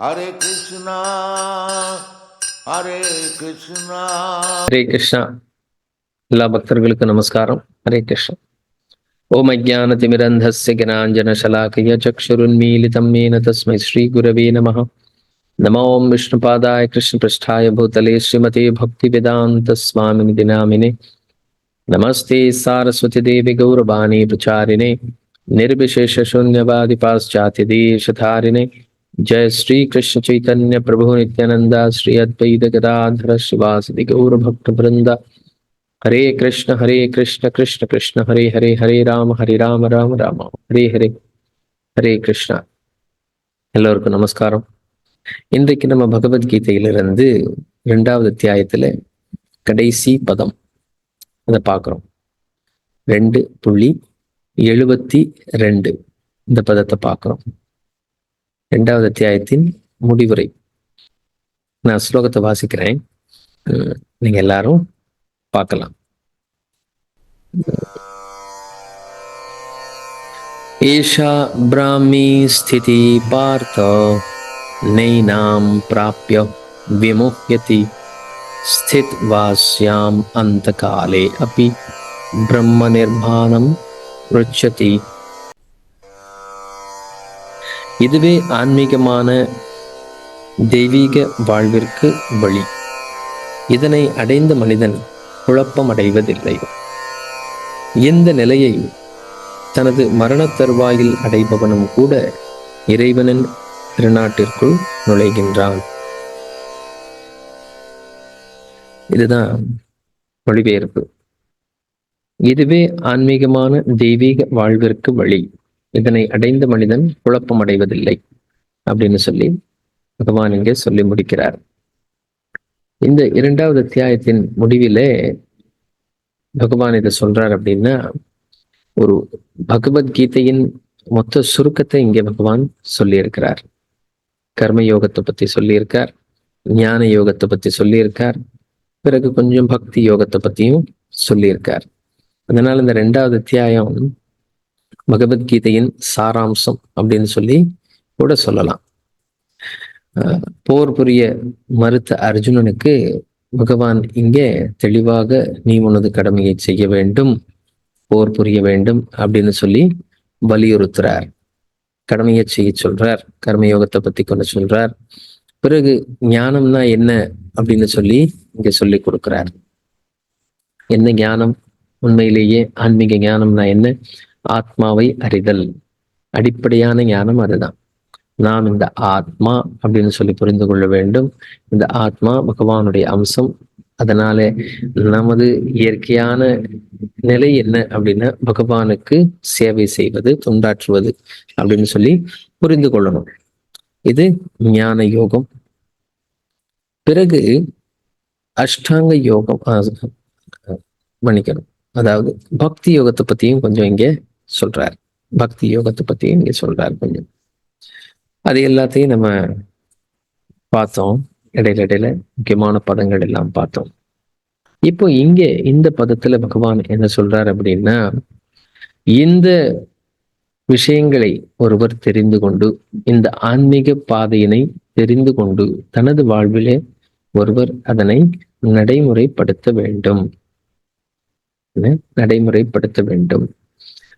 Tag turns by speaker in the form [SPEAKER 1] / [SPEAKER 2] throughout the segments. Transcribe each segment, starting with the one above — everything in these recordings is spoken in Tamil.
[SPEAKER 1] Hare Krishna, Hare Krishna.
[SPEAKER 2] Hare Krishna எல்லா பக்தர்களுக்கும் நமஸ்காரம் ஹரே கிருஷ்ணா ஓம் அஜானதிமிரந்தஸ்ய ஜனாஞ்சன சலாக்கய சக்ஷுருன்மீலிதம் மேன தஸ்மை ஸ்ரீ குரவே நமः नमो ओम विष्णुपादाय कृष्णपृष्ठाय भूतले श्रीमते भक्तिवेदान्त स्वामिनिधि नामिने नमस्ते सारस्वती देवी गौरवाणी प्रचारिणे निर्विशेष शून्यवादि पाश्चात्य देशधारिणे जय श्री कृष्ण चैतन्य प्रभु नित्यानंदा श्री अद्वैत गदाधर शिवासदि गौर भक्त वृंदा हरे कृष्ण हरे कृष्ण कृष्ण कृष्ण हरे हरे हरे राम हरे राम राम राम हरे हरे ஹரே கிருஷ்ணா எல்லோருக்கும் நமஸ்காரம் இன்றைக்கு நம்ம பகவத்கீதையிலிருந்து இரண்டாவது அத்தியாயத்துல கடைசி பதம் அதை பார்க்குறோம் ரெண்டு புள்ளி எழுபத்தி ரெண்டு இந்த பதத்தை பார்க்குறோம் இரண்டாவது அத்தியாயத்தின் முடிவுரை. நான் ஸ்லோகத்தை வாசிக்கிறேன். நீங்க எல்லாரும் பார்க்கலாம். ஈஷா பிராமி ஸ்திதி பார்த்தோ நெய்னாம் பிராபிய விமுஹ்யதி. ஸ்தித்வாஸ்யாம் அந்த காலே அப்படி பிரம்ம நிர்மாணம் ருச்சதி. இதுவே ஆன்மீகமான தெய்வீக வாழ்விற்கு வழி. இதனை அடைந்த மனிதன் குழப்பம் அடைவதில்லை இந்த நிலையை தனது மரணத் தருவாயில் அடைபவனும் கூட இறைவனின் திருநாட்டிற்குள் நுழைகின்றான். இதுதான் மொழிபெயர்ப்பு. இதுவே ஆன்மீகமான தெய்வீக வாழ்விற்கு வழி. இதனை அடைந்த மனிதன் குழப்பம் அடைவதில்லை அப்படின்னு சொல்லி பகவான் இங்கே சொல்லி முடிக்கிறார். இந்த இரண்டாவது அத்தியாயத்தின் முடிவிலே பகவான் இதை சொல்றார் அப்படின்னா ஒரு பகவத்கீதையின் மொத்த சுருக்கத்தை இங்கே பகவான் சொல்லியிருக்கிறார். கர்ம யோகத்தை பத்தி சொல்லியிருக்கார் ஞான யோகத்தை பத்தி சொல்லியிருக்கார் பிறகு கொஞ்சம் பக்தி யோகத்தை பத்தியும் சொல்லியிருக்கார். அதனால இந்த ரெண்டாவது அத்தியாயம் பகவத்கீதையின் சாராம்சம் அப்படின்னு சொல்லி கூட சொல்லலாம். போர் புரிய மறுத்த அர்ஜுனனுக்கு பகவான் இங்கே தெளிவாக நீ உனது கடமையை செய்ய வேண்டும் போர் புரிய வேண்டும் அப்படின்னு சொல்லி வலியுறுத்துறார். கடமையை செய்ய சொல்றார் கர்மயோகத்தை பத்தி கொண்டு சொல்றார். பிறகு ஞானம்னா என்ன அப்படின்னு சொல்லி இங்க சொல்லி கொடுக்கிறார். என்ன ஞானம்? உண்மையிலேயே ஆன்மீக ஞானம்னா என்ன? ஆத்மாவை அறிதல். அடிப்படையான ஞானம் அதுதான். நாம் இந்த ஆத்மா அப்படின்னு சொல்லி புரிந்து கொள்ள வேண்டும். இந்த ஆத்மா பகவானுடைய அம்சம். அதனால நமது இயற்கையான நிலை என்ன அப்படின்னா பகவானுக்கு சேவை செய்வது தொண்டாற்றுவது அப்படின்னு சொல்லி புரிந்து கொள்ளணும். இது ஞான யோகம். பிறகு அஷ்டாங்க யோகம் மன்னிக்கணும். அதாவது பக்தி யோகத்தை பத்தியும் கொஞ்சம் இங்க சொல்றார். பக்தி யோகத்தை பத்தி இங்க சொல்றார் கொஞ்சம். அது எல்லாத்தையும் நம்ம பார்த்தோம். இடையில இடையில முக்கியமான பதங்கள் எல்லாம் பார்த்தோம். இப்போ இங்க இந்த பதத்துல பகவான் என்ன சொல்றார் அப்படின்னா இந்த விஷயங்களை ஒருவர் தெரிந்து கொண்டு இந்த ஆன்மீக பாதையினை தெரிந்து கொண்டு தனது வாழ்விலே ஒருவர் அதனை நடைமுறைப்படுத்த வேண்டும். நடைமுறைப்படுத்த வேண்டும்.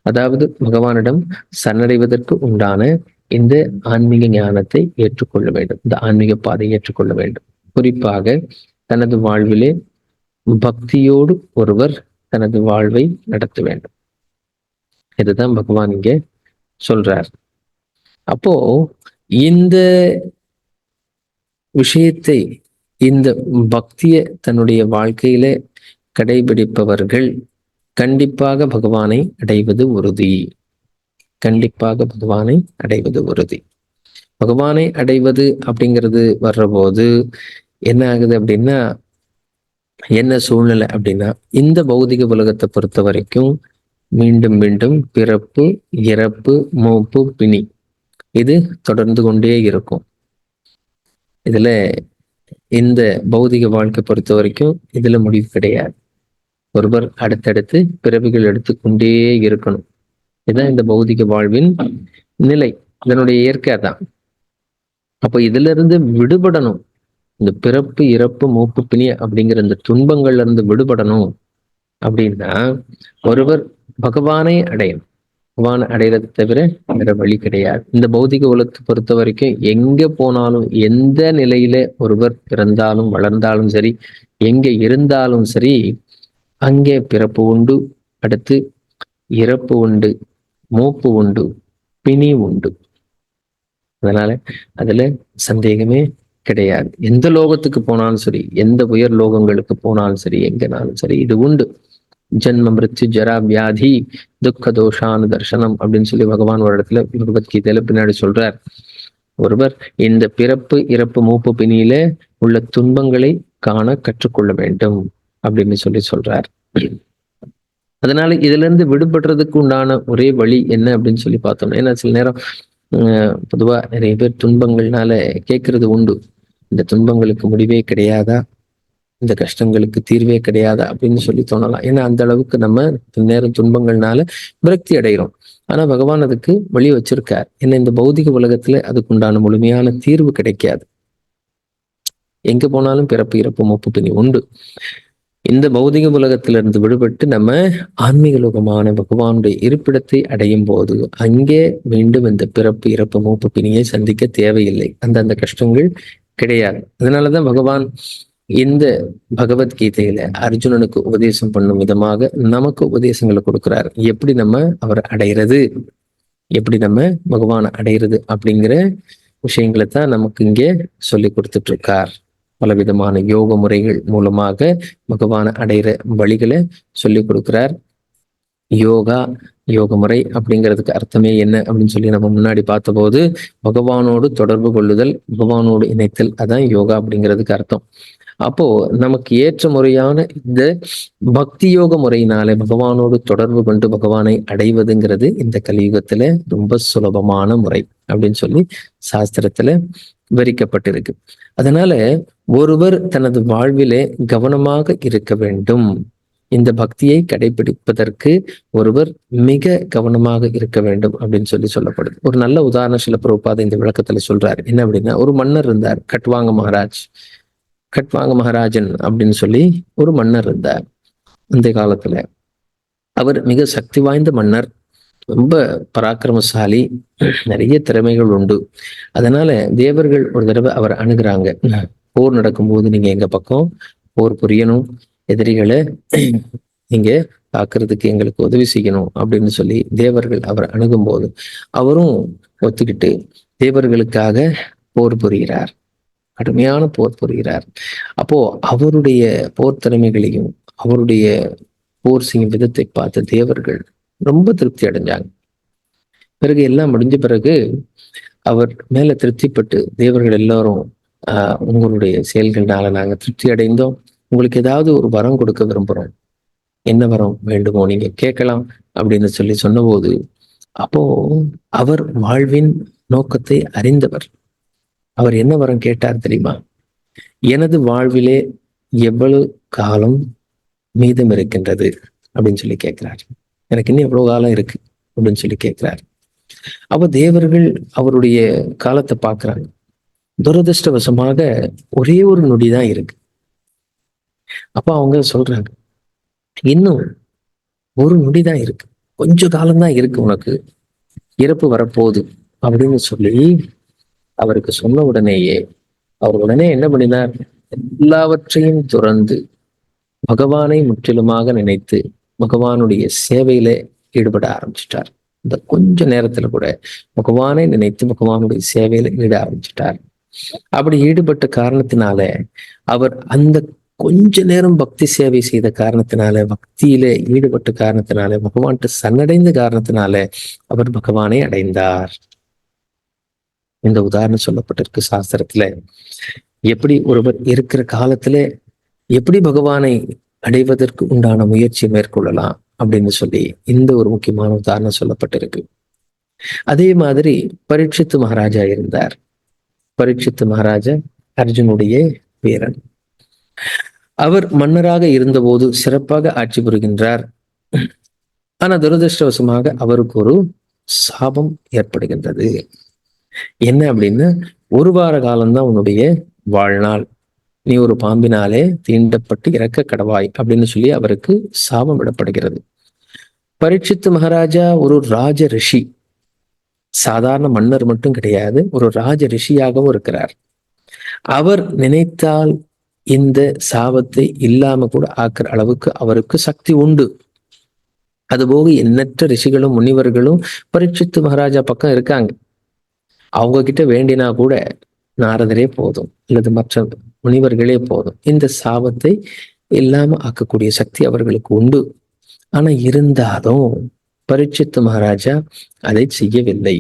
[SPEAKER 2] அதாவது பகவானிடம் சரணடைவதற்கு உண்டான இந்த ஆன்மீக ஞானத்தை ஏற்றுக்கொள்ள வேண்டும். இந்த ஆன்மீக பாதையை ஏற்றுக்கொள்ள வேண்டும். குறிப்பாக தனது வாழ்விலே பக்தியோடு ஒருவர் தனது வாழ்வை நடத்த வேண்டும். இதுதான் பகவான் இங்கே சொல்றார். அப்போ இந்த விஷயத்தை இந்த பக்தியை தன்னுடைய வாழ்க்கையில கடைபிடிப்பவர்கள் கண்டிப்பாக பகவானை அடைவது உறுதி. கண்டிப்பாக பகவானை அடைவது உறுதி. பகவானை அடைவது அப்படிங்கிறது வர்றபோது என்ன ஆகுது அப்படின்னா என்ன சூழ்நிலை அப்படின்னா இந்த பௌதிக உலகத்தை பொறுத்த வரைக்கும் மீண்டும் மீண்டும் பிறப்பு இறப்பு மூப்பு பிணி இது தொடர்ந்து கொண்டே இருக்கும். இதுல இந்த பௌதிக வாழ்க்கை பொறுத்த வரைக்கும் இதுல முடிவு கிடையாது. ஒருவர் அடுத்தடுத்து பிறவிகள் எடுத்துக்கொண்டே இருக்கணும். இதுதான் இந்த பௌதிக வாழ்வின் நிலை. இதனுடைய இயற்கை தான் அப்போ இதுல இருந்து விடுபடணும். இந்த பிறப்பு இறப்பு மூப்பு பிணி அப்படிங்கிற இந்த துன்பங்கள்ல இருந்து விடுபடணும் அப்படின்னா ஒருவர் பகவானை அடையணும். பகவானை அடையிறது தவிர வேற வழி கிடையாது. இந்த பௌதிக உலகத்தை பொறுத்த வரைக்கும் எங்க போனாலும் எந்த நிலையில ஒருவர் பிறந்தாலும் வளர்ந்தாலும் சரி எங்க இருந்தாலும் சரி அங்கே பிறப்பு உண்டு. அடுத்து இறப்பு உண்டு மூப்பு உண்டு பிணி உண்டு. அதனால அதுல சந்தேகமே கிடையாது. எந்த லோகத்துக்கு போனாலும் சரி எந்த உயர் லோகங்களுக்கு போனாலும் சரி எங்கனாலும் சரி இது உண்டு. ஜென்ம மிருத்யு ஜரா வியாதி துக்க தோஷானு தர்சனம் அப்படின்னு சொல்லி பகவான் ஒரு இடத்துல பகவத்கீதையில பின்னாடி சொல்றார். ஒருவர் இந்த பிறப்பு இறப்பு மூப்பு பிணியில உள்ள துன்பங்களை காண கற்றுக்கொள்ள வேண்டும். அப்படின்னு சொல்லி சொல்றார். அதனால இதுல இருந்து விடுபடுறதுக்கு உண்டான ஒரே வழி என்ன அப்படின்னு சொல்லி பார்த்தோம் ஏன்னா சில நேரம் பொதுவா நிறைய பேர் துன்பங்கள்னால கேட்கறது உண்டு. இந்த துன்பங்களுக்கு முடிவே கிடையாதா? இந்த கஷ்டங்களுக்கு தீர்வே கிடையாதா? அப்படின்னு சொல்லி தோணலாம். ஏன்னா அந்த அளவுக்கு நம்ம நேரம் துன்பங்கள்னால விரக்தி அடைகிறோம் ஆனா பகவான் அதுக்கு வழி வச்சிருக்கார். ஏன்னா இந்த பௌதிக உலகத்துல அதுக்கு உண்டான முழுமையான தீர்வு கிடைக்காது. எங்க போனாலும் பிறப்பு இறப்பு முப்பு பிணி உண்டு. இந்த பௌதிக உலகத்திலிருந்து விடுபட்டு நம்ம ஆன்மீக லோகமான பகவானுடைய இருப்பிடத்தை அடையும் போது அங்கே மீண்டும் இந்த பிறப்பு இறப்பு மூப்பு பிணியை சந்திக்க தேவையில்லை. அந்த அந்த கஷ்டங்கள் கிடையாது. அதனாலதான் பகவான் இந்த பகவத்கீதையில அர்ஜுனனுக்கு உபதேசம் பண்ணும் விதமாக நமக்கு உபதேசங்களை கொடுக்கிறார். எப்படி நம்ம அவரை அடையிறது? எப்படி நம்ம பகவானை அடையிறது? அப்படிங்கிற விஷயங்களை தான் நமக்கு இங்கே சொல்லி கொடுத்துட்டு இருக்கார். பலவிதமான யோக முறைகள் மூலமாக பகவானை அடைகிற வழிகளை சொல்லி கொடுக்கிறார். யோகா யோக முறை அப்படிங்கிறதுக்கு அர்த்தமே என்ன அப்படின்னு சொல்லி நம்ம முன்னாடி பார்த்தபோது பகவானோடு தொடர்பு கொள்ளுதல் பகவானோடு இணைத்தல் அதான் யோகா அப்படிங்கிறதுக்கு அர்த்தம். அப்போ நமக்கு ஏற்ற முறையான இந்த பக்தி யோக முறையினாலே பகவானோடு தொடர்பு கொண்டு பகவானை அடைவதுங்கிறது இந்த கலியுகத்துல ரொம்ப சுலபமான முறை அப்படின்னு சொல்லி சாஸ்திரத்துல விவரிக்கப்பட்டிருக்கு. அதனால ஒருவர் தனது வாழ்விலே கவனமாக இருக்க வேண்டும். இந்த பக்தியை கடைபிடிப்பதற்கு ஒருவர் மிக கவனமாக இருக்க வேண்டும் அப்படின்னு சொல்லி சொல்லப்படுது. ஒரு நல்ல உதாரணம் சில பிரபுபாத இந்த விளக்கத்துல சொல்றாரு. என்ன அப்படின்னா ஒரு மன்னர் இருந்தார் கட்வாங்க மகாராஜ் கட்வாங்க மகாராஜன் அப்படின்னு சொல்லி ஒரு மன்னர் இருந்தார். அந்த காலத்துல அவர் மிக சக்தி வாய்ந்த மன்னர் ரொம்ப பராக்கிரமசாலி நிறைய திறமைகள் உண்டு. அதனால தேவர்கள் ஒரு தடவை அவர் அணுகிறாங்க. போர் நடக்கும்போது நீங்க எங்க பக்கம் போர் புரியணும் எதிரிகளை நீங்க தாக்குறதுக்கு எங்களுக்கு உதவி செய்யணும் அப்படின்னு சொல்லி தேவர்கள் அவர் அணுகும்போது அவரும் ஒத்துக்கிட்டு தேவர்களுக்காக போர் புரிகிறார். கடுமையான போர் புரிகிறார். அப்போ அவருடைய போர் திறமைகளையும் அவருடைய போர் செய்யும் விதத்தை பார்த்த தேவர்கள் ரொம்ப திருப்தி அடைஞ்சாங்க. பிறகு எல்லாம் முடிஞ்ச பிறகு அவர் மேல திருப்திப்பட்டு தேவர்கள் எல்லாரும் உங்களுடைய செயல்கள்னால நாங்க திருப்தி அடைந்தோம். உங்களுக்கு ஏதாவது ஒரு வரம் கொடுக்க விரும்புறோம். என்ன வரம் வேண்டுமோ நீங்க கேட்கலாம் அப்படின்னு சொல்லி சொன்னபோது அப்போ அவர் வாழ்வின் நோக்கத்தை அறிந்தவர். அவர் என்ன வரம் கேட்டார் தெரியுமா? எனது வாழ்விலே எவ்வளவு காலம் மீதம் இருக்கின்றது? அப்படின்னு சொல்லி கேட்கிறார். எனக்கு இன்னும் எவ்வளவு காலம் இருக்கு? அப்படின்னு சொல்லி கேட்கிறார். அப்ப தேவர்கள் அவருடைய காலத்தை பார்க்கறாங்க. துரதிருஷ்டவசமாக ஒரே ஒரு நொடி தான் இருக்கு. அப்ப அவங்க சொல்றாங்க இன்னும் ஒரு நொடி தான் இருக்கு. கொஞ்ச காலம்தான் இருக்கு உனக்கு. இறப்பு வரப்போகுது. அப்படின்னு சொல்லி அவருக்கு சொன்ன உடனேயே அவர் உடனே என்ன பண்ணினார்? எல்லாவற்றையும் துறந்து பகவானை முற்றிலுமாக நினைத்து பகவானுடைய சேவையில ஈடுபட ஆரம்பிச்சிட்டார். இந்த கொஞ்ச நேரத்துல கூட பகவானை நினைத்து பகவானுடைய சேவையில ஈட ஆரம்பிச்சிட்டார். அப்படி ஈடுபட்ட காரணத்தினால அவர் அந்த கொஞ்ச நேரம் பக்தி சேவை செய்த காரணத்தினால பக்தியில ஈடுபட்ட காரணத்தினால பகவான்கிட்ட சன்னடைந்த காரணத்தினால அவர் பகவானை அடைந்தார். இந்த உதாரணம் சொல்லப்பட்டிருக்கு சாஸ்திரத்துல. எப்படி ஒருவர் இருக்கிற காலத்துல எப்படி பகவானை அடைவதற்கு உண்டான முயற்சி மேற்கொள்ளலாம் அப்படின்னு சொல்லி இந்த ஒரு முக்கியமான உதாரணம் சொல்லப்பட்டிருக்கு. அதே மாதிரி பரீட்சித்து மகாராஜா இருந்தார். பரீட்சித்து மகாராஜா அர்ஜுனுடைய வீரன். அவர் மன்னராக இருந்தபோது சிறப்பாக ஆட்சி புரிகின்றார். ஆனா துரதிருஷ்டவசமாக அவருக்கு ஒரு சாபம் ஏற்படுகின்றது. என்ன அப்படின்னா ஒரு வார காலம்தான் உன்னுடைய வாழ்நாள். நீ ஒரு பாம்பினாலே தீண்டப்பட்டு இறக்க கடவாய் அப்படின்னு சொல்லி அவருக்கு சாபம் விடப்படுகிறது. பரீட்சித்து மகாராஜா ஒரு ராஜ ரிஷி. சாதாரண மன்னர் மட்டும் கிடையாது ஒரு ராஜ ரிஷியாகவும் இருக்கிறார். அவர் நினைத்தால் இந்த சாபத்தை இல்லாம கூட ஆக்குற அளவுக்கு அவருக்கு சக்தி உண்டு. அதுபோக எண்ணற்ற ரிஷிகளும் முனிவர்களும் பரீட்சித்து மகாராஜா பக்கம் இருக்காங்க. அவங்க கிட்ட வேண்டினா கூட நாரதரே போதும் அல்லது மற்ற முனிவர்களே போதும். இந்த சாபத்தை இல்லாம ஆக்கக்கூடிய சக்தி அவர்களுக்கு உண்டு. ஆனா இருந்தாலும் பரீட்சித்து மகாராஜா அதை செய்யவில்லை.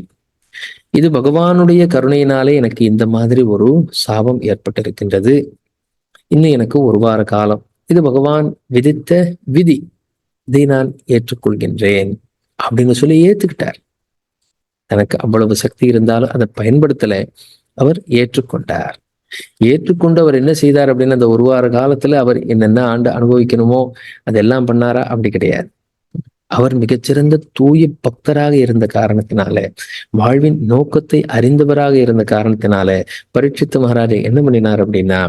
[SPEAKER 2] இது பகவானுடைய கருணையினாலே எனக்கு இந்த மாதிரி ஒரு சாபம் ஏற்பட்டிருக்கின்றது. இன்னும் எனக்கு ஒரு வார காலம். இது பகவான் விதித்த விதி. இதை நான் ஏற்றுக்கொள்கின்றேன் அப்படின்னு சொல்லி ஏத்துக்கிட்டார். தனக்கு அவ்வளவு சக்தி இருந்தாலும் அதை பயன்படுத்தல. அவர் ஏற்றுக்கொண்டார். ஏற்றுக்கொண்டு அவர் என்ன செய்தார் அப்படின்னு அந்த ஒரு வார காலத்துல அவர் என்னென்ன ஆண்டு அனுபவிக்கணுமோ அதெல்லாம் பண்ணாரா? அப்படி கிடையாது. அவர் மிகச்சிறந்த தூய பக்தராக இருந்த காரணத்தினால வாழ்வின் நோக்கத்தை அறிந்தவராக இருந்த காரணத்தினால பரீட்சித்து மகாராஜா என்ன பண்ணினார் அப்படின்னா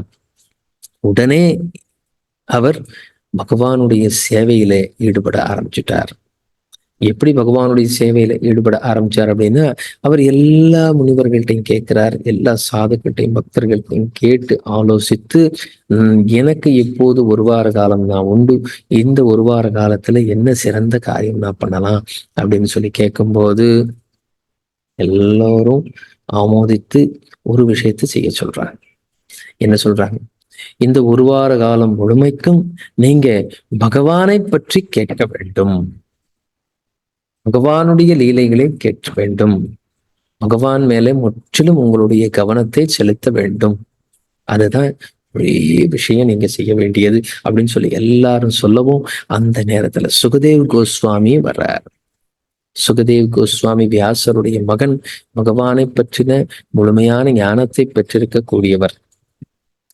[SPEAKER 2] உடனே அவர் பகவானுடைய சேவையில ஈடுபட ஆரம்பிச்சிட்டார். எப்படி பகவானுடைய சேவையில ஈடுபட ஆரம்பிச்சார் அப்படின்னா அவர் எல்லா முனிவர்கள்ட்டையும் கேட்கிறார் எல்லா சாதுக்கிட்டையும் பக்தர்கள்ட்டையும் கேட்டு ஆலோசித்து "உம், எனக்கு எப்போது ஒரு வார காலம் நான் உண்டு இந்த ஒரு வார காலத்துல என்ன சிறந்த காரியம் நான் பண்ணலாம்? அப்படின்னு சொல்லி கேட்கும்போது எல்லோரும் ஆமோதித்து ஒரு விஷயத்தை செய்ய சொல்றாங்க. என்ன சொல்றாங்க? இந்த ஒரு வார காலம் முழுமைக்கும் நீங்க பகவானை பற்றி கேட்க வேண்டும். பகவானுடைய லீலைகளை கேட்க வேண்டும். பகவான் மேலே முற்றிலும் உங்களுடைய கவனத்தை செலுத்த வேண்டும். அதுதான் ஒரே விஷயம் நீங்க செய்ய வேண்டியது அப்படின்னு சொல்லி எல்லாரும் சொல்லவும் அந்த நேரத்துல சுகதேவ் கோஸ்வாமி வர்றார். சுகதேவ் கோஸ்வாமி வியாசருடைய மகன் பகவானை பற்றின முழுமையான ஞானத்தை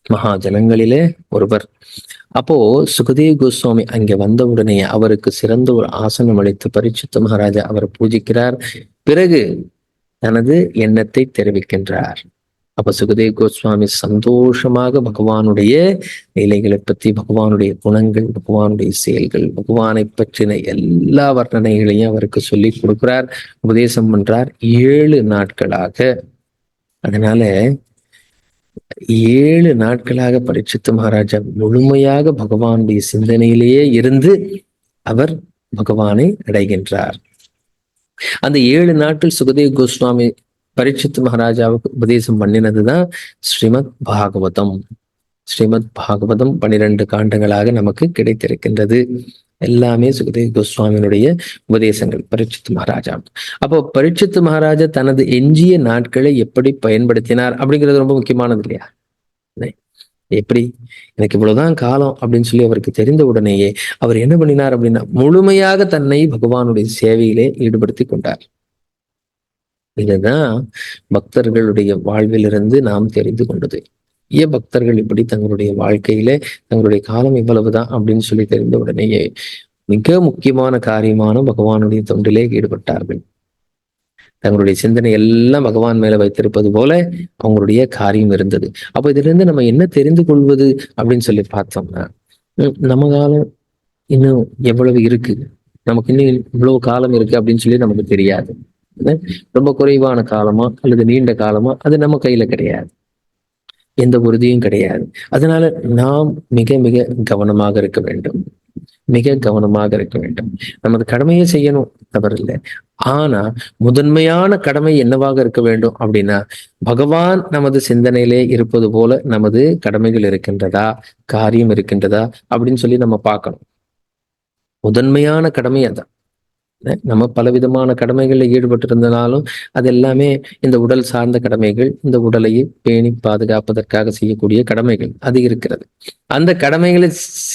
[SPEAKER 2] மகா மகாஜனங்களிலே ஒருவர். அப்போ சுகதேவ் கோஸ்வாமி அங்கே வந்தவுடனே அவருக்கு சிறந்த ஒரு ஆசனம் அளித்து பரிசுத்த மகாராஜா அவர் பூஜிக்கிறார். பிறகு தனது எண்ணத்தை தெரிவிக்கின்றார். அப்ப சுகதேவ் கோஸ்வாமி சந்தோஷமாக பகவானுடைய நிலைகளை பற்றி பகவானுடைய குணங்கள் பகவானுடைய செயல்கள் பகவானை பற்றின எல்லா வர்ணனைகளையும் அவருக்கு சொல்லி கொடுக்கிறார் உபதேசம் பண்றார் ஏழு நாட்களாக. அதனால ஏழு நாட்களாக பரீட்சித்து மகாராஜா முழுமையாக பகவானுடைய சிந்தனையிலேயே இருந்து அவர் பகவானை அடைகின்றார். அந்த ஏழு நாட்கள் சுகதேவ் கோஸ்வாமி பரீட்சித்து மகாராஜாவுக்கு உபதேசம் பண்ணினதுதான் ஸ்ரீமத் பாகவதம். ஸ்ரீமத் பாகவதம் பனிரெண்டு காண்டங்களாக நமக்கு கிடைத்திருக்கின்றது. எல்லாமே சுகதேவ் கோஸ்வாமியினுடைய உபதேசங்கள். பரிட்சித்து மகாராஜா. அப்போ பரிட்சித்து மகாராஜா தனது எஞ்சிய நாட்களை எப்படி பயன்படுத்தினார் அப்படிங்கிறது ரொம்ப முக்கியமானது இல்லையா? எப்படி? எனக்கு இவ்வளவுதான் காலம் அப்படின்னு சொல்லி அவருக்கு தெரிந்த உடனேயே அவர் என்ன பண்ணினார் அப்படின்னா முழுமையாக தன்னை பகவானுடைய சேவையிலே ஈடுபடுத்தி கொண்டார். இதுதான் பக்தர்களுடைய வாழ்விலிருந்து நாம் தெரிந்து கொண்டது. நிறைய பக்தர்கள் இப்படி தங்களுடைய வாழ்க்கையில தங்களுடைய காலம் இவ்வளவுதான் அப்படின்னு சொல்லி தெரிந்த உடனேயே மிக முக்கியமான காரியமான பகவானுடைய தொண்டிலே ஈடுபட்டார்கள். தங்களுடைய சிந்தனை எல்லாம் பகவான் மேல வைத்திருப்பது போல அவங்களுடைய காரியம் இருந்தது. அப்ப இதுல இருந்து நம்ம என்ன தெரிந்து கொள்வது அப்படின்னு சொல்லி பார்த்தோம்னா நம்ம காலம் இன்னும் எவ்வளவு இருக்கு? நமக்கு இன்னும் இவ்வளவு காலம் இருக்கு அப்படின்னு சொல்லி நமக்கு தெரியாது. ரொம்ப குறைவான காலமா அல்லது நீண்ட காலமா அது நம்ம கையில கிடையாது. எந்த உறுதியும் கிடையாது. அதனால நாம் மிக மிக கவனமாக இருக்க வேண்டும். மிக கவனமாக இருக்க வேண்டும். நமது கடமையை செய்யணும் தவறில்லை ஆனா முதன்மையான கடமை என்னவாக இருக்க வேண்டும் அப்படின்னா பகவான் நமது சிந்தனையிலே இருப்பது போல நமது கடமைகள் இருக்கின்றதா காரியம் இருக்கின்றதா அப்படின்னு சொல்லி நம்ம பார்க்கணும். முதன்மையான கடமை அதான். நம்ம பலவிதமான கடமைகளில் ஈடுபட்டிருந்தனாலும் அது எல்லாமே இந்த உடல் சார்ந்த கடமைகள் இந்த உடலை பேணி பாதுகாப்பதற்காக செய்யக்கூடிய கடமைகள் அது இருக்கிறது. அந்த கடமைகளை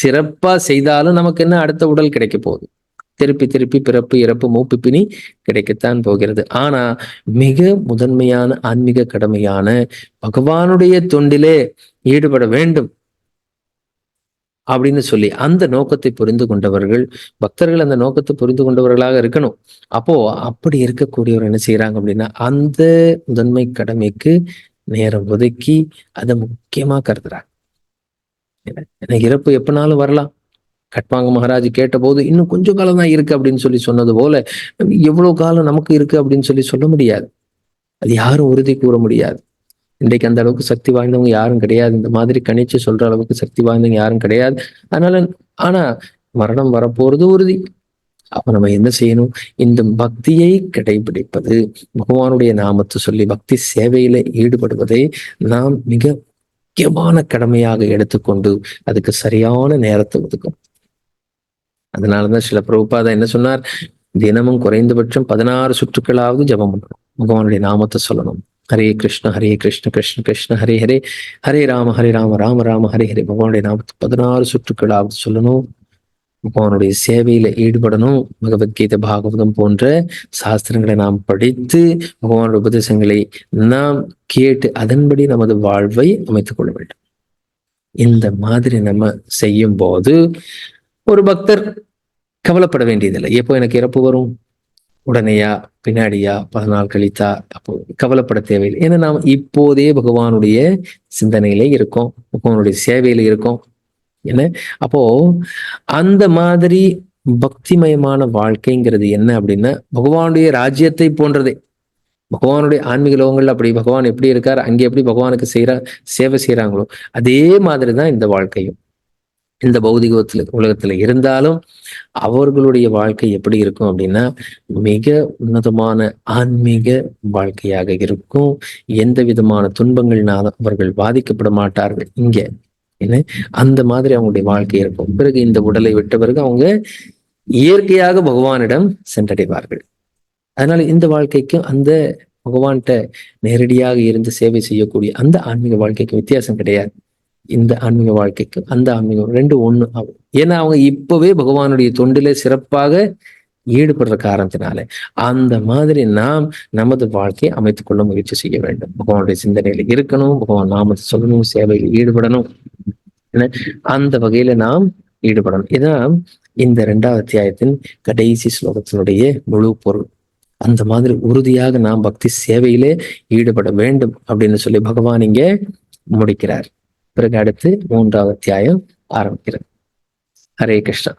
[SPEAKER 2] சிறப்பா செய்தாலும் நமக்கு என்ன அடுத்த உடல் கிடைக்க போகுது? திருப்பி திருப்பி பிறப்பு இறப்பு மூப்பு பிணி கிடைக்கத்தான் போகிறது. ஆனா மிக முதன்மையான ஆன்மீக கடமையான பகவானுடைய தொண்டிலே ஈடுபட வேண்டும். அப்படின்னு சொல்லி அந்த நோக்கத்தை புரிந்து கொண்டவர்கள் பக்தர்கள் அந்த நோக்கத்தை புரிந்து கொண்டவர்களாக இருக்கணும். அப்போ அப்படி இருக்கக்கூடியவர் என்ன செய்யறாங்க அப்படின்னா அந்த முதன்மை கடமைக்கு நேரம் ஒதுக்கி அதை முக்கியமா கருதுறாங்க. எனக்கு இறப்பு எப்பனாலும் வரலாம். கட்பாங்க மகாராஜ் கேட்டபோது இன்னும் கொஞ்சம் காலம் தான் இருக்கு அப்படின்னு சொல்லி சொன்னது போல எவ்வளவு காலம் நமக்கு இருக்கு அப்படின்னு சொல்லி சொல்ல முடியாது. அது யாரும் உறுதி கூற முடியாது. இன்றைக்கு அந்த அளவுக்கு சக்தி வாய்ந்தவங்க யாரும் கிடையாது. இந்த மாதிரி கணிச்சு சொல்ற அளவுக்கு சக்தி வாய்ந்தவங்க யாரும் கிடையாது. அதனால ஆனா மரணம் வரப்போறது உறுதி. அப்ப நம்ம என்ன செய்யணும்? இந்த பக்தியை கடைபிடிப்பது பகவானுடைய நாமத்தை சொல்லி பக்தி சேவையில ஈடுபடுவதை நாம் மிக முக்கியமான கடமையாக எடுத்துக்கொண்டு அதுக்கு சரியான நேரத்தை ஒதுக்கும் அதனாலதான் சில பிரபுபாதா என்ன சொன்னார்? தினமும் குறைந்தபட்சம் பதினாறு சுற்றுக்களாவது ஜெபம் பண்ணணும். பகவானுடைய நாமத்தை சொல்லணும். ஹரே கிருஷ்ண ஹரே கிருஷ்ண கிருஷ்ண கிருஷ்ண ஹரே ஹரே. ஹரே ராம ஹரே ராம ராம ராம ஹரே ஹரே. பகவானுடைய நாமத்து பதினாறு சுற்றுக்களாவது சொல்லணும். பகவானுடைய சேவையில ஈடுபடணும். பகவத்கீதை பாகவதம் போன்ற சாஸ்திரங்களை நாம் படித்து பகவானுடைய உபதேசங்களை நாம் கேட்டு அதன்படி நமது வாழ்வை அமைத்துக் கொள்ள வேண்டும். இந்த மாதிரி நம்ம செய்யும் போது ஒரு பக்தர் கவலைப்பட வேண்டியதில்லை. எப்போ எனக்கு இறப்பு வரும்? உடனேயா பின்னாடியா பல நாள் கழித்தா அப்போ கவலைப்பட தேவையில்லை. ஏன்னா நாம் இப்போதே பகவானுடைய சிந்தனையிலே இருக்கோம் பகவானுடைய சேவையில இருக்கோம். என்ன? அப்போ அந்த மாதிரி பக்திமயமான வாழ்க்கைங்கிறது என்ன அப்படின்னா பகவானுடைய ராஜ்யத்தை போன்றதே. பகவானுடைய ஆன்மீக லோகங்கள்ல அப்படி பகவான் எப்படி இருக்கார் அங்கே எப்படி பகவானுக்கு செய்யற சேவை செய்யறாங்களோ அதே மாதிரி தான் இந்த வாழ்க்கையும். இந்த பௌதிகத்துல உலகத்துல இருந்தாலும் அவர்களுடைய வாழ்க்கை எப்படி இருக்கும் அப்படின்னா மிக உன்னதமான ஆன்மீக வாழ்க்கையாக இருக்கும். எந்த விதமான துன்பங்கள்னாலும் அவர்கள் பாதிக்கப்பட மாட்டார்கள். இங்க என்ன? அந்த மாதிரி அவங்களுடைய வாழ்க்கை இருக்கும். பிறகு இந்த உடலை விட்ட பிறகு அவங்க இயற்கையாக பகவானிடம் சென்றடைவார்கள். அதனால இந்த வாழ்க்கைக்கும் அந்த பகவான்கிட்ட நேரடியாக இருந்து சேவை செய்யக்கூடிய அந்த ஆன்மீக வாழ்க்கைக்கு வித்தியாசம் கிடையாது. இந்த ஆன்மீக வாழ்க்கைக்கு அந்த ஆன்மீக ரெண்டு ஒண்ணு ஆகும். ஏன்னா அவங்க இப்பவே பகவானுடைய தொண்டிலே சிறப்பாக ஈடுபடுற காரணத்தினால அந்த மாதிரி நாம் நமது வாழ்க்கையை அமைத்துக் கொள்ள முயற்சி செய்ய வேண்டும். பகவானுடைய சிந்தனையில இருக்கணும். பகவான் நாமத்தை சொல்லணும். சேவையில் ஈடுபடணும். அந்த வகையில நாம் ஈடுபடணும். இதுதான் இந்த இரண்டாவது அத்தியாயத்தின் கடைசி ஸ்லோகத்தினுடைய முழு பொருள். அந்த மாதிரி உறுதியாக நாம் பக்தி சேவையிலே ஈடுபட வேண்டும் அப்படின்னு சொல்லி பகவான் இங்கே முடிக்கிறார். பிறகு அடுத்து மூன்றாவது அத்தியாயம் ஆரம்பிக்கிறது. ஹரே கிருஷ்ணா.